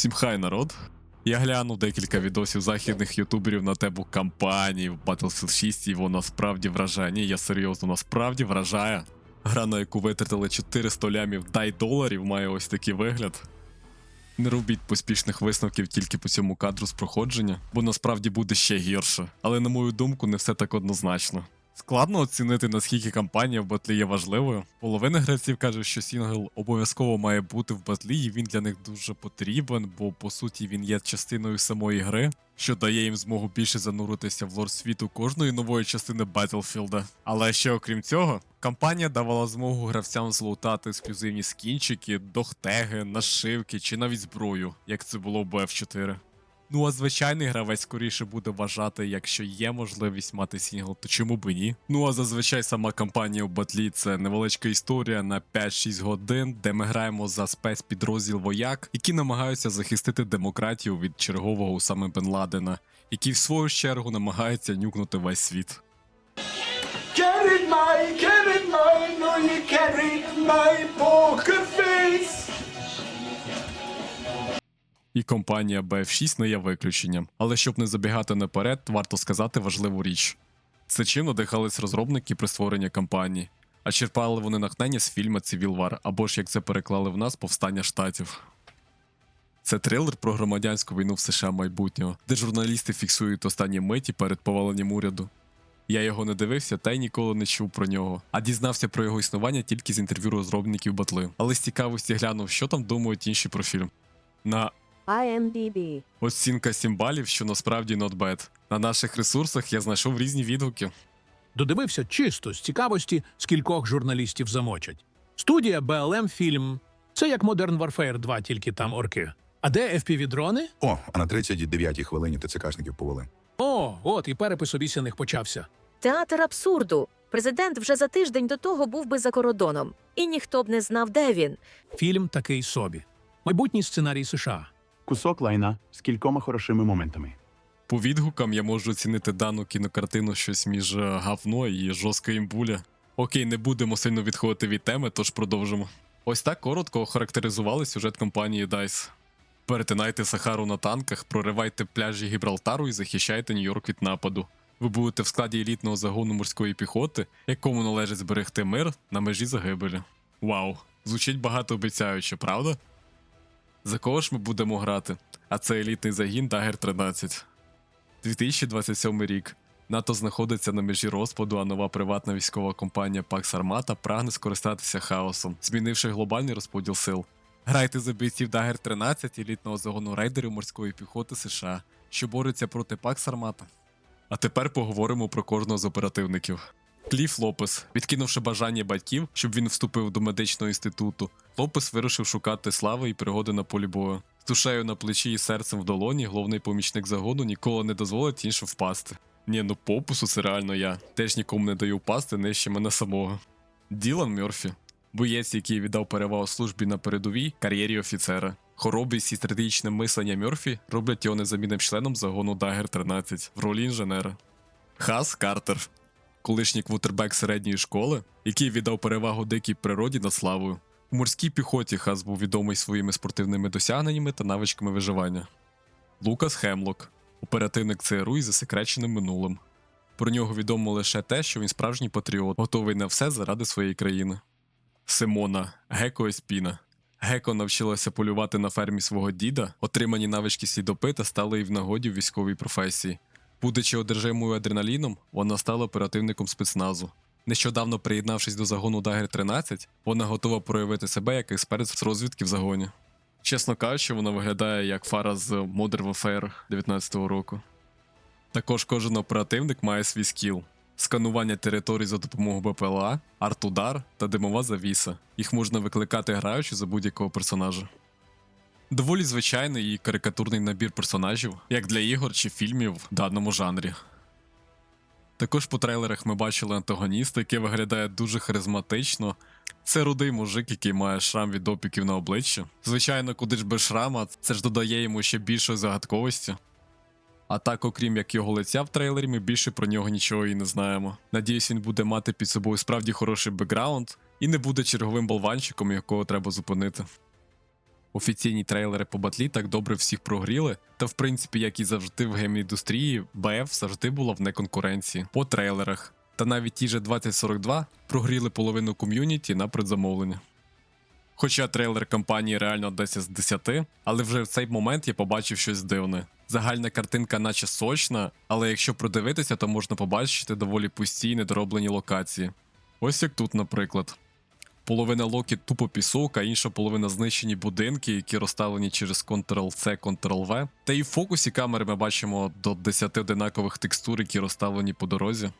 Всім хай народ. Я глянув декілька відосів західних ютуберів на тему кампанії в Battlefield 6, і воно справді вражає. Ні, я серйозно, насправді вражає. Гра, на яку витратили 400 лямів дай доларів, має ось такий вигляд. Не робіть поспішних висновків тільки по цьому кадру з проходження, бо насправді буде ще гірше. Але на мою думку, не все так однозначно. Складно оцінити, наскільки кампанія в батлі є важливою. Половина гравців каже, що Сінгл обов'язково має бути в батлі, і він для них дуже потрібен, бо по суті він є частиною самої гри, що дає їм змогу більше зануритися в лор світу кожної нової частини Battlefield. Але ще окрім цього, кампанія давала змогу гравцям злутати ексклюзивні скінчики, дохтеги, нашивки чи навіть зброю, як це було в BF4. Ну а звичайний гравець скоріше буде вважати, якщо є можливість мати сінгл, то чому б ні? Ну а зазвичай сама кампанія в батлі це невеличка історія на 5-6 годин, де ми граємо за спецпідрозділ вояк, які намагаються захистити демократію від чергового Усами Бен Ладена, який в свою чергу намагається нюкнути весь світ. Carried my, carried my, no you carried my poker face. І компанія BF6 не є виключенням. Але щоб не забігати наперед, варто сказати важливу річ: це чим надихались розробники при створенні кампанії, а черпали вони натхнення з фільму Civil War, або ж як це переклали в нас повстання штатів. Це трилер про громадянську війну в США майбутнього, де журналісти фіксують останні миті перед поваленням уряду. Я його не дивився та й ніколи не чув про нього, а дізнався про його існування тільки з інтерв'ю розробників батли. Але з цікавості глянув, що там думають інші про фільм. На IMDb. Оцінка 7 балів, що насправді not bad. На наших ресурсах я знайшов різні відгуки. Додивився чисто з цікавості, скількох журналістів замочать. Студія BLM Фільм. Це як Modern Warfare 2, тільки там орки. А де FPV-дрони? О, а на 39-й хвилині ТЦКшників повели. О, от і перепис обіцяних почався. Театр абсурду. Президент вже за тиждень до того був би за кордоном, і ніхто б не знав, де він. Фільм такий собі. Майбутній сценарій США. Кусок лайна з кількома хорошими моментами. По відгукам я можу оцінити дану кінокартину щось між е, говно і жорстка імбуля. Окей, не будемо сильно відходити від теми, тож продовжимо. Ось так коротко охарактеризували сюжет компанії DICE. Перетинайте Сахару на танках, проривайте пляжі Гібралтару і захищайте Нью-Йорк від нападу. Ви будете в складі елітного загону морської піхоти, якому належить зберегти мир на межі загибелі. Вау, звучить багатообіцяюче, правда? За кого ж ми будемо грати? А це елітний загін Dagger 13. 2027 рік. НАТО знаходиться на межі розпаду, а нова приватна військова компанія Pax Armata прагне скористатися хаосом, змінивши глобальний розподіл сил. Грайте за бійців Dagger 13 елітного загону рейдерів морської піхоти США, що бореться проти Pax Armata. А тепер поговоримо про кожного з оперативників. Кліф Лопес, відкинувши бажання батьків, щоб він вступив до медичного інституту, Лопес вирішив шукати слави і пригоди на полі бою. З душею на плечі і серцем в долоні, головний помічник загону ніколи не дозволить іншим впасти. Ні, ну попусу це реально я. Теж нікому не даю впасти нижче мене самого. Ділан Мерфі, боєць, який віддав перевагу службі на передовій кар'єрі офіцера. Хоробрість і стратегічне мислення Мерфі роблять його незамінним членом загону Dagger 13 в ролі інженера. Хас Картер, колишній квотербек середньої школи, який віддав перевагу дикій природі над славою. У морській піхоті Хас був відомий своїми спортивними досягненнями та навичками виживання. Лукас Хемлок, оперативник ЦРУ із засекреченим минулим. Про нього відомо лише те, що він справжній патріот, готовий на все заради своєї країни. Симона Геко Еспіна. Геко навчилася полювати на фермі свого діда, отримані навички слідопита стали їй в нагоді в військовій професії. Будучи одержимою адреналіном, вона стала оперативником спецназу. Нещодавно приєднавшись до загону Dagger 13, вона готова проявити себе як експерт з розвідки в загоні. Чесно кажучи, вона виглядає як фара з Modern Warfare 19-го року. Також кожен оперативник має свій скіл: сканування територій за допомогою БПЛА, арт-удар та димова завіса. Їх можна викликати граючи за будь-якого персонажа. Доволі звичайний і карикатурний набір персонажів, як для ігор чи фільмів в даному жанрі. Також по трейлерах ми бачили антагоніста, який виглядає дуже харизматично. Це рудий мужик, який має шрам від опіків на обличчі. Звичайно, куди ж без шрама, це ж додає йому ще більшої загадковості. А так, окрім як його лиця в трейлері, ми більше про нього нічого і не знаємо. Надіюсь, він буде мати під собою справді хороший бекграунд і не буде черговим болванчиком, якого треба зупинити. Офіційні трейлери по батлі так добре всіх прогріли, та в принципі, як і завжди в гейм-індустрії, БФ завжди була в неконкуренції по трейлерах. Та навіть ті же 2042 прогріли половину ком'юніті на предзамовлення. Хоча трейлер кампанії реально 10 з 10, але вже в цей момент я побачив щось дивне. Загальна картинка, наче сочна, але якщо продивитися, то можна побачити доволі пусті й недороблені локації. Ось як тут, наприклад. Половина локі тупо пісок, а інша половина знищені будинки, які розставлені через Ctrl-C, Ctrl-V. Та і в фокусі камери ми бачимо до 10 одинакових текстур, які розставлені по дорозі.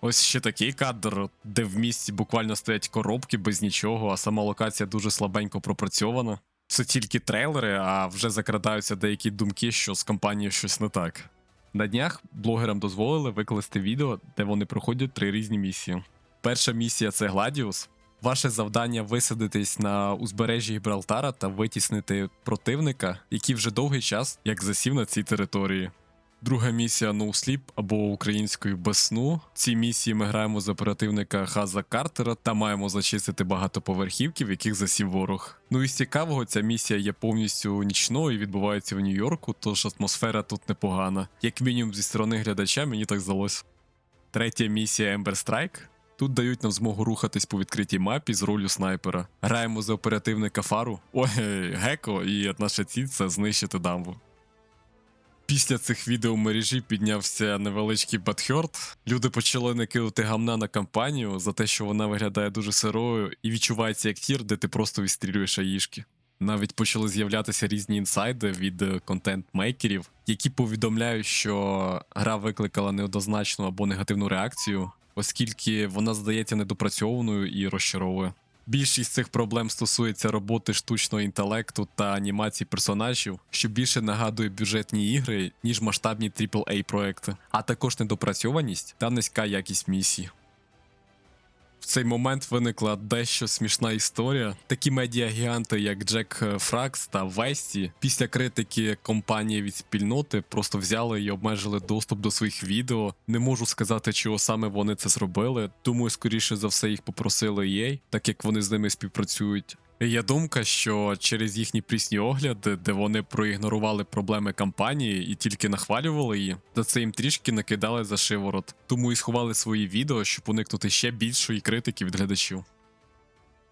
Ось ще такий кадр, де в місті буквально стоять коробки без нічого, а сама локація дуже слабенько пропрацьована. Це тільки трейлери, а вже закрадаються деякі думки, що з компанією щось не так. На днях блогерам дозволили викласти відео, де вони проходять три різні місії. Перша місія це Гладіус. Ваше завдання висадитись на узбережжі Гібралтара та витіснити противника, який вже довгий час як засів на цій території. Друга місія No Sleep або українською без сну. В цій місії ми граємо за оперативника Хаза Картера та маємо зачистити багатоповерхівки, в яких засів ворог. Ну і з цікавого, ця місія є повністю нічною і відбувається в Нью-Йорку, тож атмосфера тут непогана. Як мінімум зі сторони глядача, мені так здалось. Третя місія Ember Strike. Тут дають нам змогу рухатись по відкритій мапі з ролью снайпера. Граємо за оперативника Фару. Ой, Геко, і наша ціль це знищити дамбу. Після цих відео в мережі піднявся невеличкий батхьорт. Люди почали накидати гамна на кампанію за те, що вона виглядає дуже сирою і відчувається як тір, де ти просто відстрілюєш аїшки. Навіть почали з'являтися різні інсайди від е, контент-мейкерів, які повідомляють, що гра викликала неоднозначну або негативну реакцію, оскільки вона здається недопрацьованою і розчаровує. Більшість цих проблем стосується роботи штучного інтелекту та анімації персонажів, що більше нагадує бюджетні ігри, ніж масштабні AAA проекти, а також недопрацьованість та низька якість місій. В цей момент виникла дещо смішна історія. Такі медіагіганти, як Джек Фракс та Весті, після критики компанії від спільноти просто взяли і обмежили доступ до своїх відео. Не можу сказати, чого саме вони це зробили. Думаю, скоріше за все їх попросили EA, так як вони з ними співпрацюють. Є думка, що через їхні прісні огляди, де вони проігнорували проблеми кампанії і тільки нахвалювали її, за це їм трішки накидали за шиворот, тому і сховали свої відео, щоб уникнути ще більшої критики від глядачів.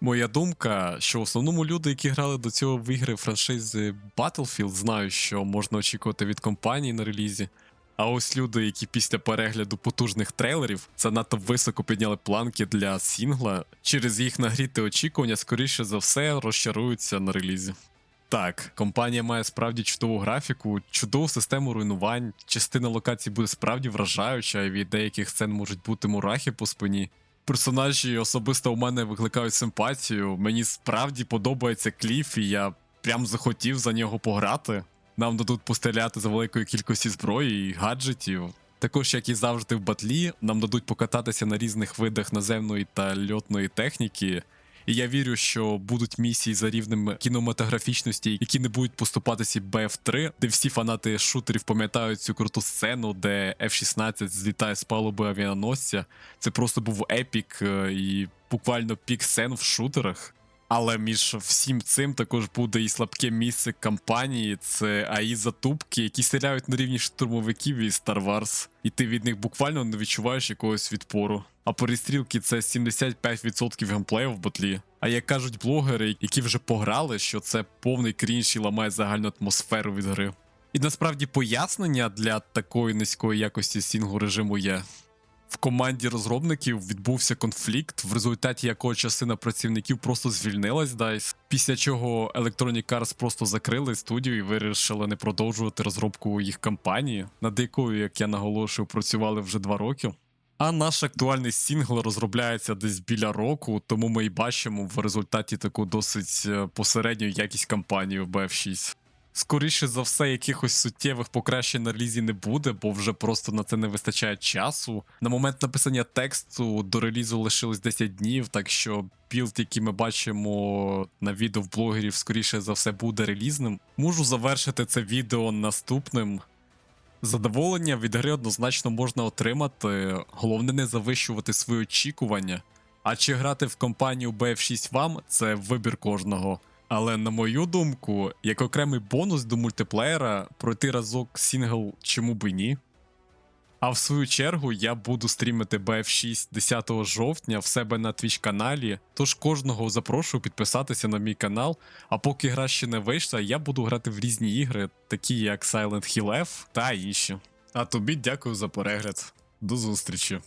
Моя думка, що в основному люди, які грали до цього в ігри франшизи Battlefield, знають, що можна очікувати від компанії на релізі. А ось люди, які після перегляду потужних трейлерів занадто високо підняли планки для сінгла, через їх нагріти очікування, скоріше за все, розчаруються на релізі. Так, компанія має справді чудову графіку, чудову систему руйнувань, частина локацій буде справді вражаюча, і від деяких сцен можуть бути мурахи по спині. Персонажі особисто у мене викликають симпатію. Мені справді подобається кліф, і я прям захотів за нього пограти. Нам дадуть постріляти за великої кількості зброї і гаджетів. Також, як і завжди в батлі, нам дадуть покататися на різних видах наземної та льотної техніки. І я вірю, що будуть місії за рівнем кінематографічності, які не будуть поступатися BF3, де всі фанати шутерів пам'ятають цю круту сцену, де F-16 злітає з палуби авіаносця. Це просто був епік е, і буквально пік сцен в шутерах. Але між всім цим також буде і слабке місце кампанії. Це АІ затупки, які стріляють на рівні штурмовиків із Star Wars, і ти від них буквально не відчуваєш якогось відпору. А перестрілки це 75% геймплею в батлі. А як кажуть блогери, які вже пограли, що це повний крінж і ламає загальну атмосферу від гри. І насправді пояснення для такої низької якості сінгу режиму є. В команді розробників відбувся конфлікт, в результаті якого частина працівників просто звільнилась DICE, після чого Electronic Arts просто закрили студію і вирішили не продовжувати розробку їх кампанії, над якою, як я наголошую, працювали вже два роки. А наш актуальний сінгл розробляється десь біля року, тому ми і бачимо в результаті таку досить е, посередню якість кампанії в BF6. Скоріше за все, якихось суттєвих покращень на релізі не буде, бо вже просто на це не вистачає часу. На момент написання тексту до релізу лишилось 10 днів, так що білд, який ми бачимо на відео в блогерів, скоріше за все буде релізним. Можу завершити це відео наступним. Задоволення від гри однозначно можна отримати, головне не завищувати свої очікування. А чи грати в компанію BF6 вам це вибір кожного. Але на мою думку, як окремий бонус до мультиплеєра, пройти разок сінгл чому би ні. А в свою чергу я буду стрімити BF6 10 жовтня в себе на Twitch каналі. Тож кожного запрошую підписатися на мій канал. А поки гра ще не вийшла, я буду грати в різні ігри, такі як Silent Hill F та інші. А тобі дякую за перегляд. До зустрічі.